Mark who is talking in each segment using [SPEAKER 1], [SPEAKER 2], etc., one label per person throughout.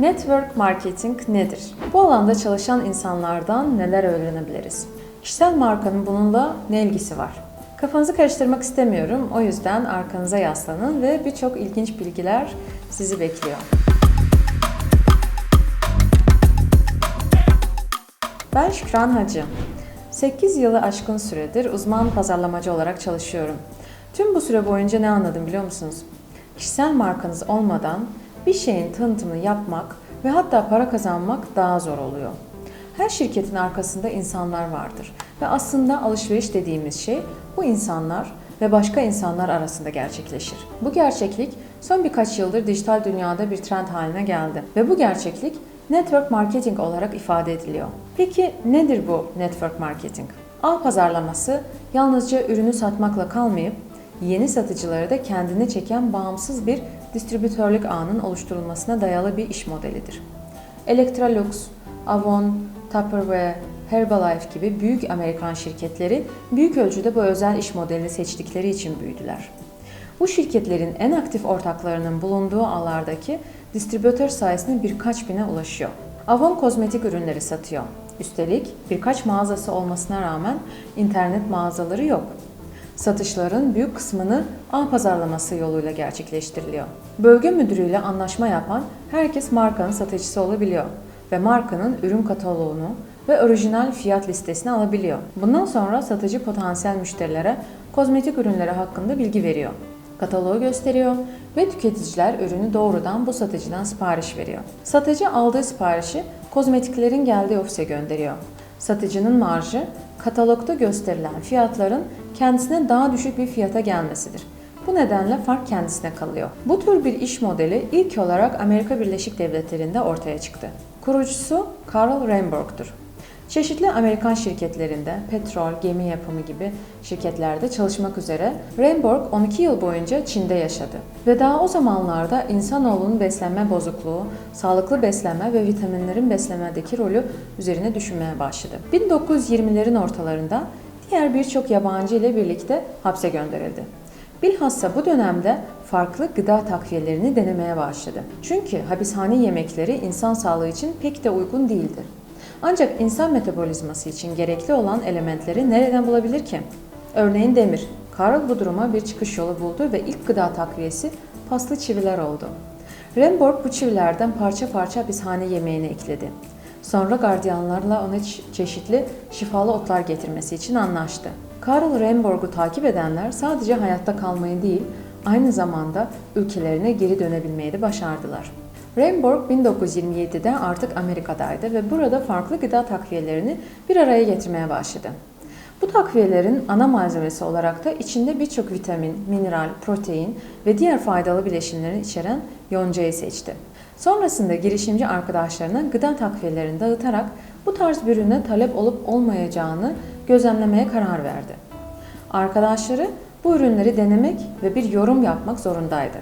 [SPEAKER 1] Network marketing nedir? Bu alanda çalışan insanlardan neler öğrenebiliriz? Kişisel markanın bununla ne ilgisi var? Kafanızı karıştırmak istemiyorum. O yüzden arkanıza yaslanın ve birçok ilginç bilgiler sizi bekliyor. Ben Şükran Hacı. 8 yılı aşkın süredir uzman pazarlamacı olarak çalışıyorum. Tüm bu süre boyunca ne anladım biliyor musunuz? Kişisel markanız olmadan bir şeyin tanıtımını yapmak ve hatta para kazanmak daha zor oluyor. Her şirketin arkasında insanlar vardır ve aslında alışveriş dediğimiz şey bu insanlar ve başka insanlar arasında gerçekleşir. Bu gerçeklik son birkaç yıldır dijital dünyada bir trend haline geldi ve bu gerçeklik network marketing olarak ifade ediliyor. Peki nedir bu network marketing? Ağ pazarlaması yalnızca ürünü satmakla kalmayıp yeni satıcıları da kendine çeken bağımsız bir distribütörlük ağının oluşturulmasına dayalı bir iş modelidir. Electrolux, Avon, Tupperware, Herbalife gibi büyük Amerikan şirketleri büyük ölçüde bu özel iş modelini seçtikleri için büyüdüler. Bu şirketlerin en aktif ortaklarının bulunduğu ağlardaki distribütör sayesinde birkaç bine ulaşıyor. Avon kozmetik ürünleri satıyor. Üstelik birkaç mağazası olmasına rağmen internet mağazaları yok. Satışların büyük kısmını ağ pazarlaması yoluyla gerçekleştiriliyor. Bölge müdürüyle anlaşma yapan herkes markanın satıcısı olabiliyor ve markanın ürün kataloğunu ve orijinal fiyat listesini alabiliyor. Bundan sonra satıcı potansiyel müşterilere kozmetik ürünleri hakkında bilgi veriyor. Kataloğu gösteriyor ve tüketiciler ürünü doğrudan bu satıcıdan sipariş veriyor. Satıcı aldığı siparişi kozmetiklerin geldiği ofise gönderiyor. Satıcının marjı katalogda gösterilen fiyatların kendisine daha düşük bir fiyata gelmesidir. Bu nedenle fark kendisine kalıyor. Bu tür bir iş modeli ilk olarak Amerika Birleşik Devletleri'nde ortaya çıktı. Kurucusu Carl Rainborg'dur. Çeşitli Amerikan şirketlerinde, petrol, gemi yapımı gibi şirketlerde çalışmak üzere Rainborg 12 yıl boyunca Çin'de yaşadı. Ve daha o zamanlarda insanoğlunun beslenme bozukluğu, sağlıklı beslenme ve vitaminlerin beslenmedeki rolü üzerine düşünmeye başladı. 1920'lerin ortalarında diğer birçok yabancı ile birlikte hapse gönderildi. Bilhassa bu dönemde farklı gıda takviyelerini denemeye başladı. Çünkü hapishane yemekleri insan sağlığı için pek de uygun değildir. Ancak insan metabolizması için gerekli olan elementleri nereden bulabilir ki? Örneğin demir. Karl bu duruma bir çıkış yolu buldu ve ilk gıda takviyesi paslı çiviler oldu. Remborg bu çivilerden parça parça hapishane yemeğine ekledi. Sonra gardiyanlarla ona çeşitli şifalı otlar getirmesi için anlaştı. Karl Remborg'u takip edenler sadece hayatta kalmayı değil, aynı zamanda ülkelerine geri dönebilmeyi de başardılar. Rainborg 1927'de artık Amerika'daydı ve burada farklı gıda takviyelerini bir araya getirmeye başladı. Bu takviyelerin ana malzemesi olarak da içinde birçok vitamin, mineral, protein ve diğer faydalı bileşimleri içeren yoncayı seçti. Sonrasında girişimci arkadaşlarına gıda takviyelerini dağıtarak bu tarz bir ürüne talep olup olmayacağını gözlemlemeye karar verdi. Arkadaşları bu ürünleri denemek ve bir yorum yapmak zorundaydı.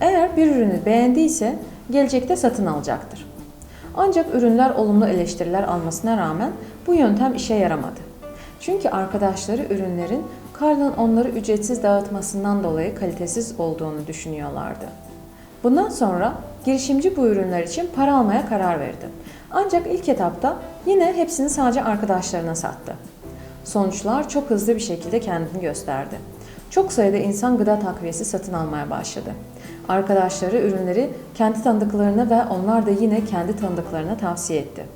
[SPEAKER 1] Eğer bir ürünü beğendiyse gelecekte satın alacaktır. Ancak ürünler olumlu eleştiriler almasına rağmen bu yöntem işe yaramadı. Çünkü arkadaşları ürünlerin Karl'ın onları ücretsiz dağıtmasından dolayı kalitesiz olduğunu düşünüyorlardı. Bundan sonra girişimci bu ürünler için para almaya karar verdi. Ancak ilk etapta yine hepsini sadece arkadaşlarına sattı. Sonuçlar çok hızlı bir şekilde kendini gösterdi. Çok sayıda insan gıda takviyesi satın almaya başladı. Arkadaşları ürünleri kendi tanıdıklarına ve onlar da yine kendi tanıdıklarına tavsiye etti.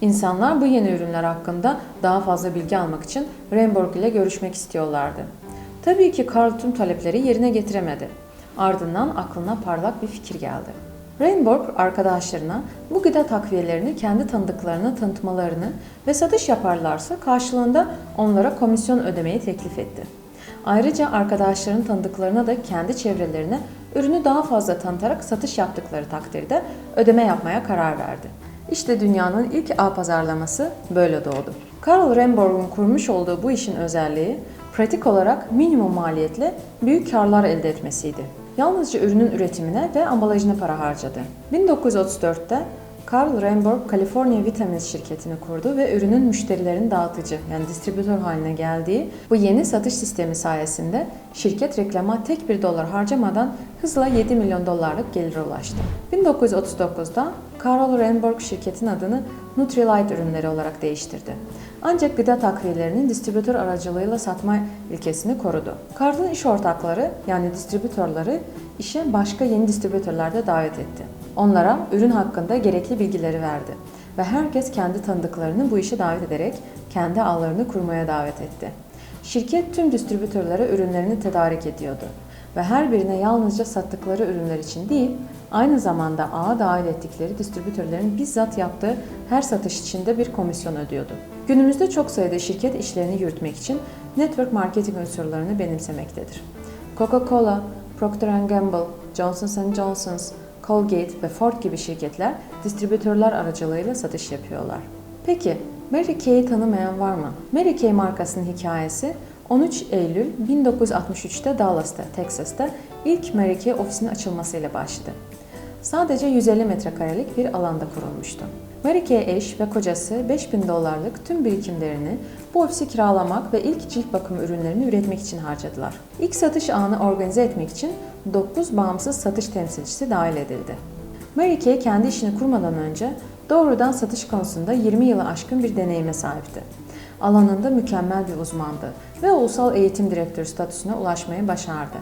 [SPEAKER 1] İnsanlar bu yeni ürünler hakkında daha fazla bilgi almak için Rainborg ile görüşmek istiyorlardı. Tabii ki Karl tüm talepleri yerine getiremedi. Ardından aklına parlak bir fikir geldi. Rainborg arkadaşlarına bu gıda takviyelerini kendi tanıdıklarına tanıtmalarını ve satış yaparlarsa karşılığında onlara komisyon ödemeyi teklif etti. Ayrıca arkadaşların tanıdıklarına da kendi çevrelerine ürünü daha fazla tanıtarak satış yaptıkları takdirde ödeme yapmaya karar verdi. İşte dünyanın ilk ağ pazarlaması böyle doğdu. Karl Remborg'un kurmuş olduğu bu işin özelliği pratik olarak minimum maliyetle büyük karlar elde etmesiydi. Yalnızca ürünün üretimine ve ambalajına para harcadı. 1934'te Karl Remborg California Vitamins şirketini kurdu ve ürünün müşterilerin dağıtıcı yani distribütör haline geldiği bu yeni satış sistemi sayesinde şirket reklama tek bir dolar harcamadan hızla 7 milyon dolarlık gelire ulaştı. 1939'da Karol Renborg şirketin adını Nutrilite ürünleri olarak değiştirdi. Ancak gıda takviyelerinin distribütör aracılığıyla satma ilkesini korudu. Karl'ın iş ortakları yani distribütörleri işe başka yeni distribütörler de davet etti. Onlara ürün hakkında gerekli bilgileri verdi ve herkes kendi tanıdıklarını bu işe davet ederek kendi ağlarını kurmaya davet etti. Şirket tüm distribütörlere ürünlerini tedarik ediyordu ve her birine yalnızca sattıkları ürünler için değil, aynı zamanda ağa dahil ettikleri distribütörlerin bizzat yaptığı her satış için de bir komisyon ödüyordu. Günümüzde çok sayıda şirket işlerini yürütmek için network marketing unsurlarını benimsemektedir. Coca-Cola, Procter Gamble, Johnson Johnson, Colgate ve Ford gibi şirketler distribütörler aracılığıyla satış yapıyorlar. Peki Mary Kay'i tanımayan var mı? Mary Kay markasının hikayesi 13 Eylül 1963'te Dallas'ta, Texas'ta ilk Kay ofisinin açılmasıyla başladı. Sadece 150 metrekarelik bir alanda kurulmuştu. Mary Kay eş ve kocası 5000 dolarlık tüm birikimlerini bu ofisi kiralamak ve ilk cilt bakımı ürünlerini üretmek için harcadılar. İlk satış ağını organize etmek için 9 bağımsız satış temsilcisi dahil edildi. Mary Kay kendi işini kurmadan önce doğrudan satış konusunda 20 yılı aşkın bir deneyime sahipti. Alanında mükemmel bir uzmandı ve ulusal eğitim direktörü statüsüne ulaşmayı başardı.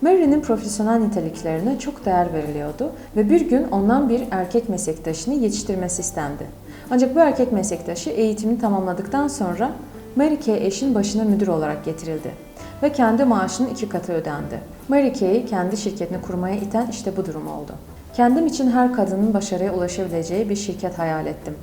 [SPEAKER 1] Mary'nin profesyonel niteliklerine çok değer veriliyordu ve bir gün ondan bir erkek meslektaşını yetiştirmesi istendi. Ancak bu erkek meslektaşı eğitimini tamamladıktan sonra Mary Kay eşin başına müdür olarak getirildi ve kendi maaşının iki katı ödendi. Mary Kay'i kendi şirketini kurmaya iten işte bu durum oldu. Kendim için her kadının başarıya ulaşabileceği bir şirket hayal ettim.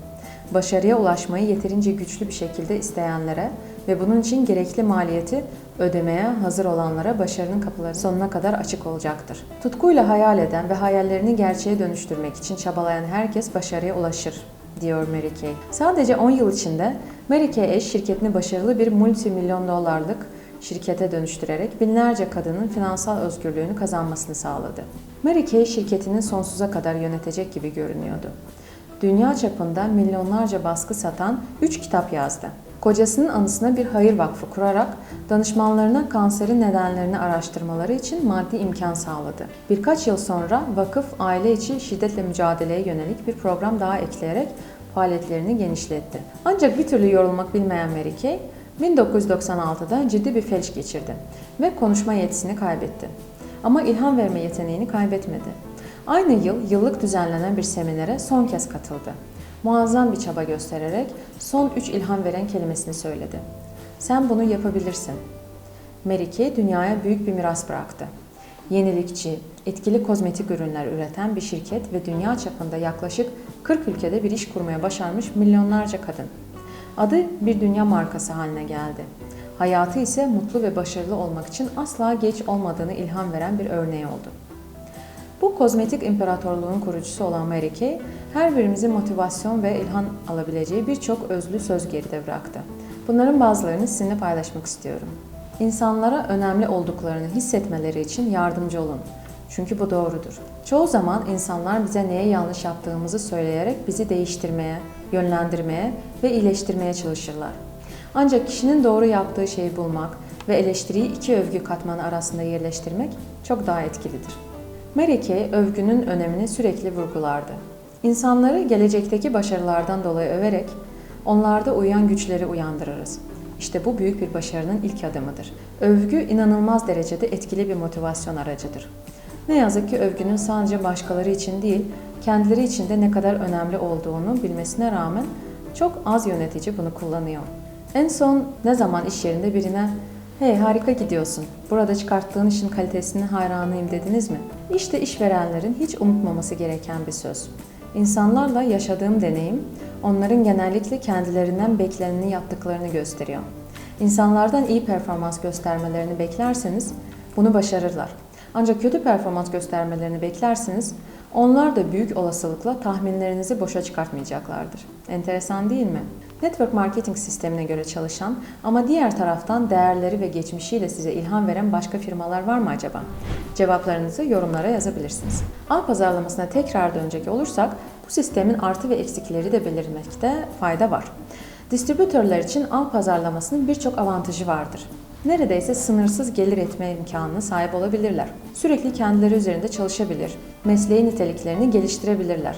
[SPEAKER 1] Başarıya ulaşmayı yeterince güçlü bir şekilde isteyenlere ve bunun için gerekli maliyeti ödemeye hazır olanlara başarının kapıları sonuna kadar açık olacaktır. Tutkuyla hayal eden ve hayallerini gerçeğe dönüştürmek için çabalayan herkes başarıya ulaşır diyor Mary Kay. Sadece 10 yıl içinde Mary Kay eş şirketini başarılı bir multimilyon dolarlık şirkete dönüştürerek binlerce kadının finansal özgürlüğünü kazanmasını sağladı. Mary Kay şirketini sonsuza kadar yönetecek gibi görünüyordu. Dünya çapında milyonlarca baskı satan 3 kitap yazdı. Kocasının anısına bir hayır vakfı kurarak danışmanlarına kanserin nedenlerini araştırmaları için maddi imkan sağladı. Birkaç yıl sonra vakıf aile içi şiddetle mücadeleye yönelik bir program daha ekleyerek faaliyetlerini genişletti. Ancak bir türlü yorulmak bilmeyen Mary Kay, 1996'da ciddi bir felç geçirdi ve konuşma yetisini kaybetti. Ama ilham verme yeteneğini kaybetmedi. Aynı yıl yıllık düzenlenen bir seminere son kez katıldı. Muazzam bir çaba göstererek son üç ilham veren kelimesini söyledi. Sen bunu yapabilirsin. Kay dünyaya büyük bir miras bıraktı. Yenilikçi, etkili kozmetik ürünler üreten bir şirket ve dünya çapında yaklaşık 40 ülkede bir iş kurmaya başarmış milyonlarca kadın. Adı bir dünya markası haline geldi. Hayatı ise mutlu ve başarılı olmak için asla geç olmadığını ilham veren bir örneği oldu. Bu kozmetik imparatorluğun kurucusu olan Mary Kay, her birimizin motivasyon ve ilham alabileceği birçok özlü söz geride bıraktı. Bunların bazılarını sizinle paylaşmak istiyorum. İnsanlara önemli olduklarını hissetmeleri için yardımcı olun. Çünkü bu doğrudur. Çoğu zaman insanlar bize neye yanlış yaptığımızı söyleyerek bizi değiştirmeye, yönlendirmeye ve iyileştirmeye çalışırlar. Ancak kişinin doğru yaptığı şeyi bulmak ve eleştiriyi iki övgü katmanı arasında yerleştirmek çok daha etkilidir. Kay övgünün önemini sürekli vurgulardı. İnsanları gelecekteki başarılardan dolayı överek onlarda uyan güçleri uyandırırız. İşte bu büyük bir başarının ilk adımıdır. Övgü inanılmaz derecede etkili bir motivasyon aracıdır. Ne yazık ki övgünün sadece başkaları için değil, kendileri için de ne kadar önemli olduğunu bilmesine rağmen çok az yönetici bunu kullanıyor. En son ne zaman iş yerinde birine Hey harika gidiyorsun. Burada çıkarttığın işin kalitesine hayranıyım dediniz mi? İşte işverenlerin hiç unutmaması gereken bir söz. İnsanlarla yaşadığım deneyim, onların genellikle kendilerinden bekleneni yaptıklarını gösteriyor. İnsanlardan iyi performans göstermelerini beklerseniz bunu başarırlar. Ancak kötü performans göstermelerini beklerseniz onlar da büyük olasılıkla tahminlerinizi boşa çıkartmayacaklardır. Enteresan değil mi? Network marketing sistemine göre çalışan ama diğer taraftan değerleri ve geçmişiyle size ilham veren başka firmalar var mı acaba? Cevaplarınızı yorumlara yazabilirsiniz. Ağ pazarlamasına tekrar dönecek olursak bu sistemin artı ve eksikleri de belirmekte fayda var. Distribütörler için ağ pazarlamasının birçok avantajı vardır. Neredeyse sınırsız gelir etme imkanına sahip olabilirler. Sürekli kendileri üzerinde çalışabilir, mesleği niteliklerini geliştirebilirler.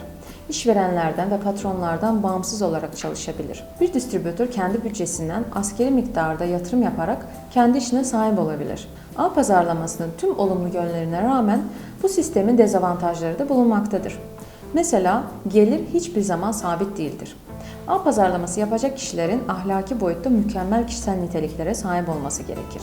[SPEAKER 1] İşverenlerden ve patronlardan bağımsız olarak çalışabilir. Bir distribütör kendi bütçesinden askeri miktarda yatırım yaparak kendi işine sahip olabilir. Ağ pazarlamasının tüm olumlu yönlerine rağmen bu sistemin dezavantajları da bulunmaktadır. Mesela gelir hiçbir zaman sabit değildir. Ağ pazarlaması yapacak kişilerin ahlaki boyutta mükemmel kişisel niteliklere sahip olması gerekir.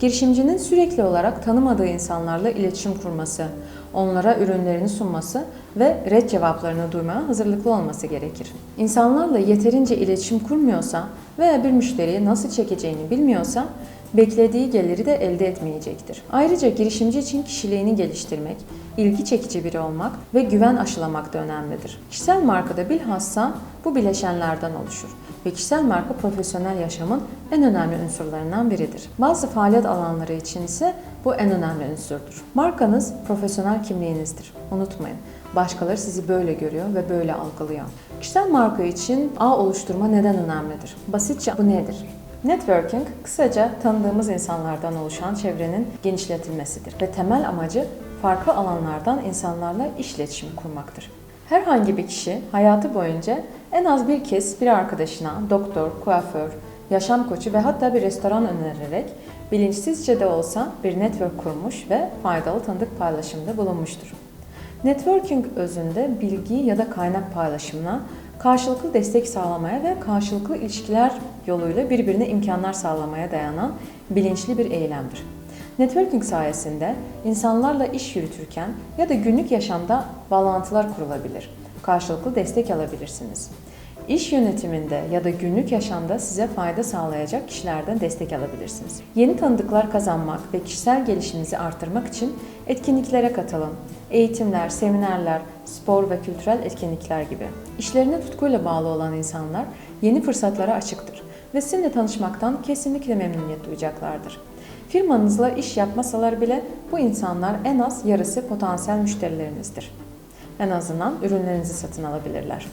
[SPEAKER 1] Girişimcinin sürekli olarak tanımadığı insanlarla iletişim kurması, onlara ürünlerini sunması ve red cevaplarını duymaya hazırlıklı olması gerekir. İnsanlarla yeterince iletişim kurmuyorsa veya bir müşteriyi nasıl çekeceğini bilmiyorsa beklediği geliri de elde etmeyecektir. Ayrıca girişimci için kişiliğini geliştirmek, ilgi çekici biri olmak ve güven aşılamak da önemlidir. Kişisel markada bilhassa bu bileşenlerden oluşur ve kişisel marka profesyonel yaşamın en önemli unsurlarından biridir. Bazı faaliyet alanları için ise bu en önemli unsurdur. Markanız profesyonel kimliğinizdir. Unutmayın. Başkaları sizi böyle görüyor ve böyle algılıyor. Kişisel marka için ağ oluşturma neden önemlidir? Basitçe bu nedir? Networking, kısaca tanıdığımız insanlardan oluşan çevrenin genişletilmesidir ve temel amacı farklı alanlardan insanlarla iş iletişimi kurmaktır. Herhangi bir kişi hayatı boyunca en az bir kez bir arkadaşına doktor, kuaför, yaşam koçu ve hatta bir restoran önererek bilinçsizce de olsa bir network kurmuş ve faydalı tanıdık paylaşımda bulunmuştur. Networking özünde bilgi ya da kaynak paylaşımına, karşılıklı destek sağlamaya ve karşılıklı ilişkiler yoluyla birbirine imkanlar sağlamaya dayanan bilinçli bir eylemdir. Networking sayesinde insanlarla iş yürütürken ya da günlük yaşamda bağlantılar kurulabilir. Karşılıklı destek alabilirsiniz. İş yönetiminde ya da günlük yaşamda size fayda sağlayacak kişilerden destek alabilirsiniz. Yeni tanıdıklar kazanmak ve kişisel gelişiminizi artırmak için etkinliklere katılın. Eğitimler, seminerler, spor ve kültürel etkinlikler gibi. İşlerine tutkuyla bağlı olan insanlar yeni fırsatlara açıktır ve sizinle tanışmaktan kesinlikle memnuniyet duyacaklardır. Firmanızla iş yapmasalar bile bu insanlar en az yarısı potansiyel müşterilerinizdir. En azından ürünlerinizi satın alabilirler.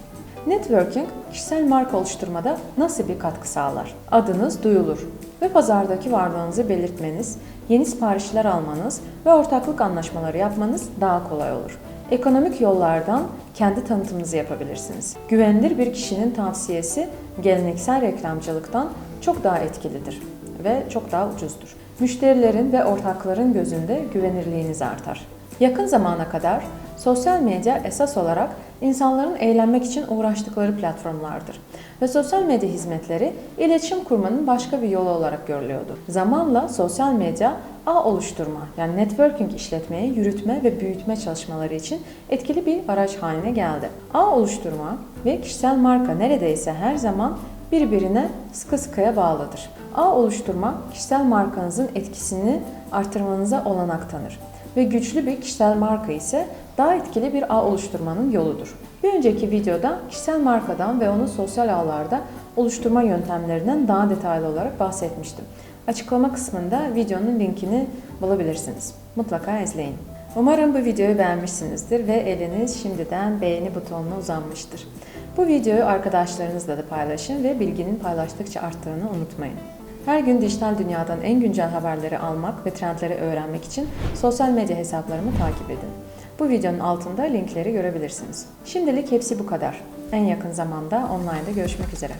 [SPEAKER 1] Networking, kişisel marka oluşturmada nasıl bir katkı sağlar? Adınız duyulur ve pazardaki varlığınızı belirtmeniz, yeni siparişler almanız ve ortaklık anlaşmaları yapmanız daha kolay olur. Ekonomik yollardan kendi tanıtımınızı yapabilirsiniz. Güvenilir bir kişinin tavsiyesi geleneksel reklamcılıktan çok daha etkilidir ve çok daha ucuzdur. Müşterilerin ve ortakların gözünde güvenirliğiniz artar. Yakın zamana kadar sosyal medya esas olarak insanların eğlenmek için uğraştıkları platformlardır. Ve sosyal medya hizmetleri iletişim kurmanın başka bir yolu olarak görülüyordu. Zamanla sosyal medya ağ oluşturma yani networking işletmeye, yürütme ve büyütme çalışmaları için etkili bir araç haline geldi. Ağ oluşturma ve kişisel marka neredeyse her zaman birbirine sıkı sıkıya bağlıdır. Ağ oluşturma kişisel markanızın etkisini artırmanıza olanak tanır ve güçlü bir kişisel marka ise daha etkili bir ağ oluşturmanın yoludur. Bir önceki videoda kişisel markadan ve onu sosyal ağlarda oluşturma yöntemlerinden daha detaylı olarak bahsetmiştim. Açıklama kısmında videonun linkini bulabilirsiniz. Mutlaka izleyin. Umarım bu videoyu beğenmişsinizdir ve eliniz şimdiden beğeni butonuna uzanmıştır. Bu videoyu arkadaşlarınızla da paylaşın ve bilginin paylaştıkça arttığını unutmayın. Her gün dijital dünyadan en güncel haberleri almak ve trendleri öğrenmek için sosyal medya hesaplarımı takip edin. Bu videonun altında linkleri görebilirsiniz. Şimdilik hepsi bu kadar. En yakın zamanda online'da görüşmek üzere.